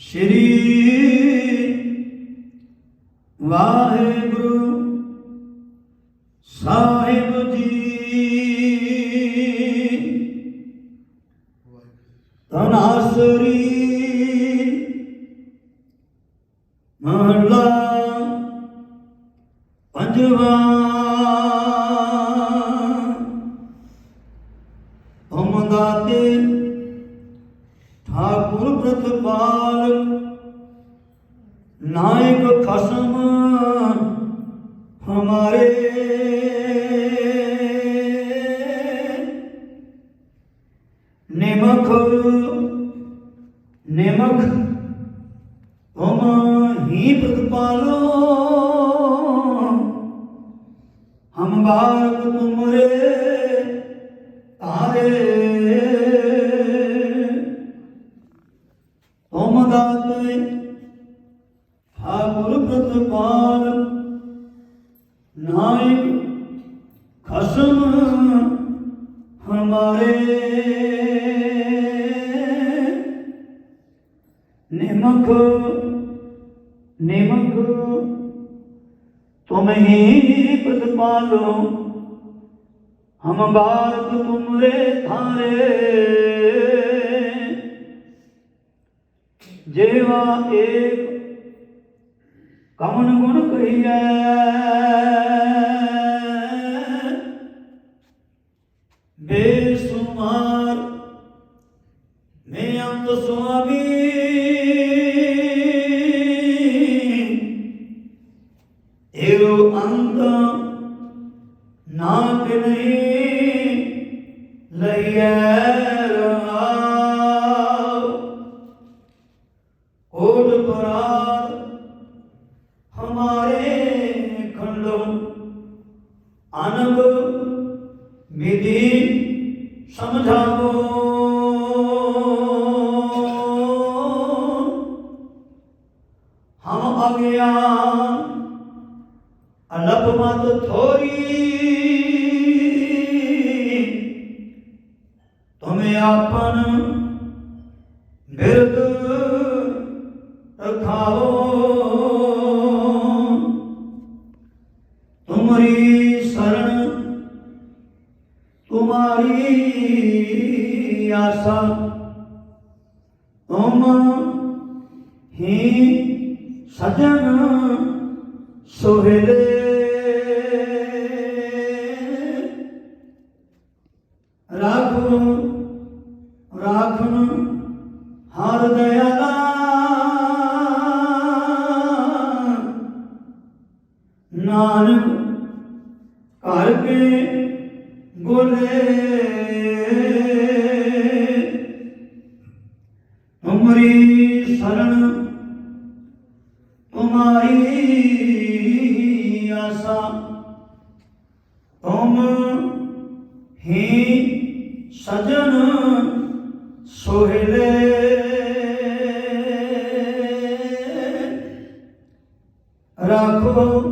ਸ਼੍ਰੀ ਵਾਹਿਗੁਰੂ ਸਾਹਿਬ ਜੀ। ਤਨਾਸਰੀ ਮਹਲਾ ਪੰਜਵਾ ਤੁਮ ਦਾਤੇ ਠਾਕੁਰ ਪ੍ਰਤਪਾਲ ਨਾਇਕ ਖਸਮ ਹਮਾਰੇ। ਨਿਮਖ ਨਿਮਖ ਤੁਮ ਹੀ ਪ੍ਰਤਪਾਲੋ। ਹਮ ਬਾਗ ਖਸਮ ਹਮਾਰੇ। ਨਿਮਕ ਨਿਮਕ, ਤੁਮ ਹੀ ਪ੍ਰਤਪਾਲੋ। ਹਮ ਬਾਤ ਤੁਮਰੇ ਥਾਰੇ ਜੇਵਾ ਏਕ ਕਮਨ ਗੁਣ ਕਹੀਐ। ਬੇਸੁਮਾਰ ਮੈਂ ਅੰਤ ਸੁਆਮੀ। ਏਰੋ ਅੰਤ ਨਾ ਨਹੀਂ ਲਈਐ ਰਹਾਉ ਕੋਟ ਪਰਾਰ ਹਮਾਰੇ ਖੰਡੋ ਅਨਬ ਵਿਧि ਸਮਝਾਵੋ ਹਮ ਅਗਿਆਨ ਅਲਪ ਮਤ ਥੋਰੀ ਤੁਮੇ ਆਪਨ ਬਿਰਦ ਰਖਾਓ ਤੁਮਰੀ ਸਰਣ ਤੁਮਾਰੀ ਆਸਾ ਤੁਮ ਹੀ ਸਜਣ ਸੋਹਿਲੇ। ਰਾਖੋ ਰਾਖਨ ਹਰ ਦਇਆਲਾ। ਨਾਨਕ ਘਰ ਕੇ ਗੋਲੇ। ਤੁਮਾਰੀ ਆਸਾ। ਤੁਮ ਹੀ ਸਜਣ ਸੋਹਿਲੇ। ਰਾਖੋ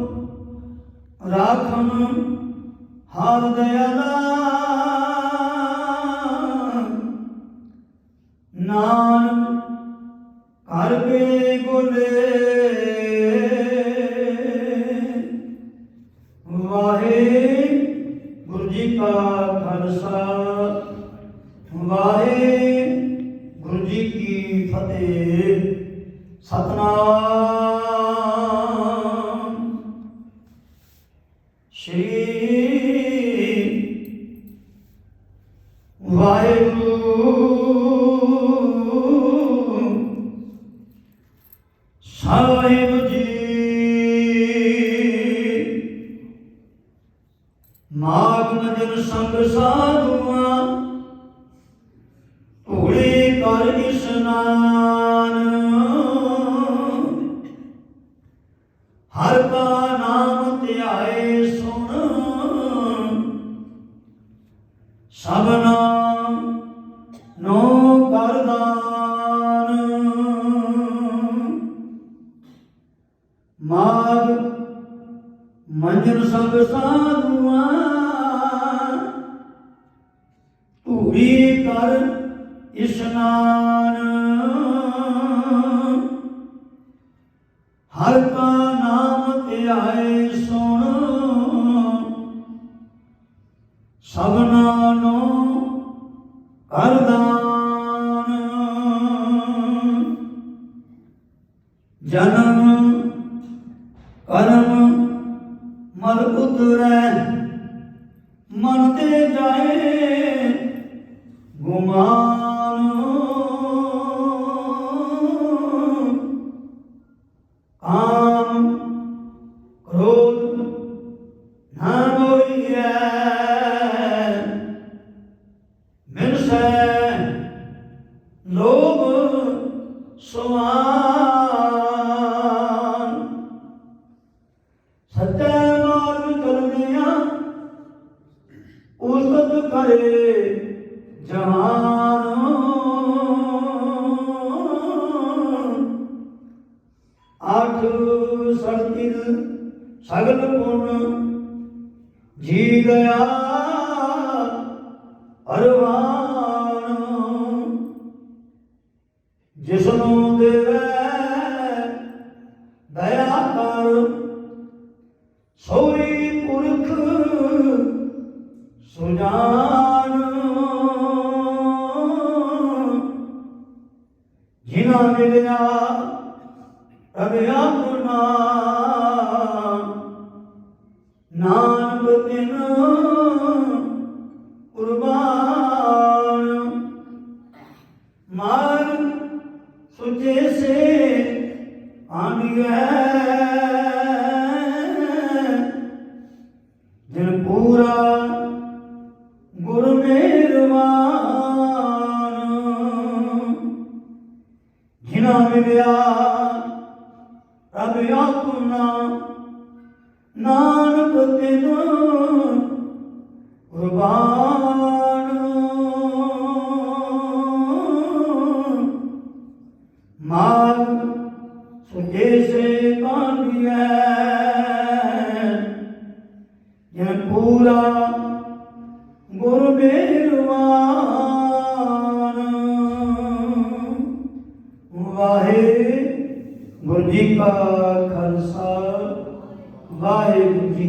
ਸਤਨਾਮ। ਸ਼੍ਰੀ ਵਾਹਿਗੁਰੂ। ਸਾਹਿਬ ਜੀ ਮਾਗ ਮਜਨ ਸੰਗ ਸਾਧੂਆਂ ਮੰਜਨ ਸੰਗ ਸਾਧੂਆਂ। ਧੂੜੀ ਕਰ ਇਸ਼ਨਾਨ। ਹਰ ਕਾ ਨਾਮ ਧਿਆਏ ਸੁਣ। ਸਭਨਾ ਨੂੰ ਕਰਦਾਨ ਜਨਮ ਕਰਮ ਲੋਭ ਸੁਆਨ ਸੱਚੇ ਮਾਰਗ ਚਲਦਿਆਂ ਉਸਤ ਕਰੇ ਜਹਾਨ। ਆਠ ਸੜਕਿਲ ਸਗਲ ਪੁਨ ਜੀ ਗਿਆ ਅਰਵਾਨ। ਜਿਸਨੂੰ ਦੇਵੇ ਦਇਆ ਕਰ ਸੋਈ ਪੁਰਖ ਸੁਜਾਨ। ਜਿਨਾ ਮਿਲਿਆ ਰਬ ਕੁਰਬਾਨ ਮਾਰ ਸੁਜੇ ਸੇ ਕਾਂਡੀਐ ਜਨ ਪੂਰਾ ਗੁਰ ਮਿਹਰਬਾਨ। ਵਾਹਿਗੁਰੂ ਜੀ ਕਾ ਖਾਲਸਾ ਵਾਹਿਗੁਰੂ ਜੀ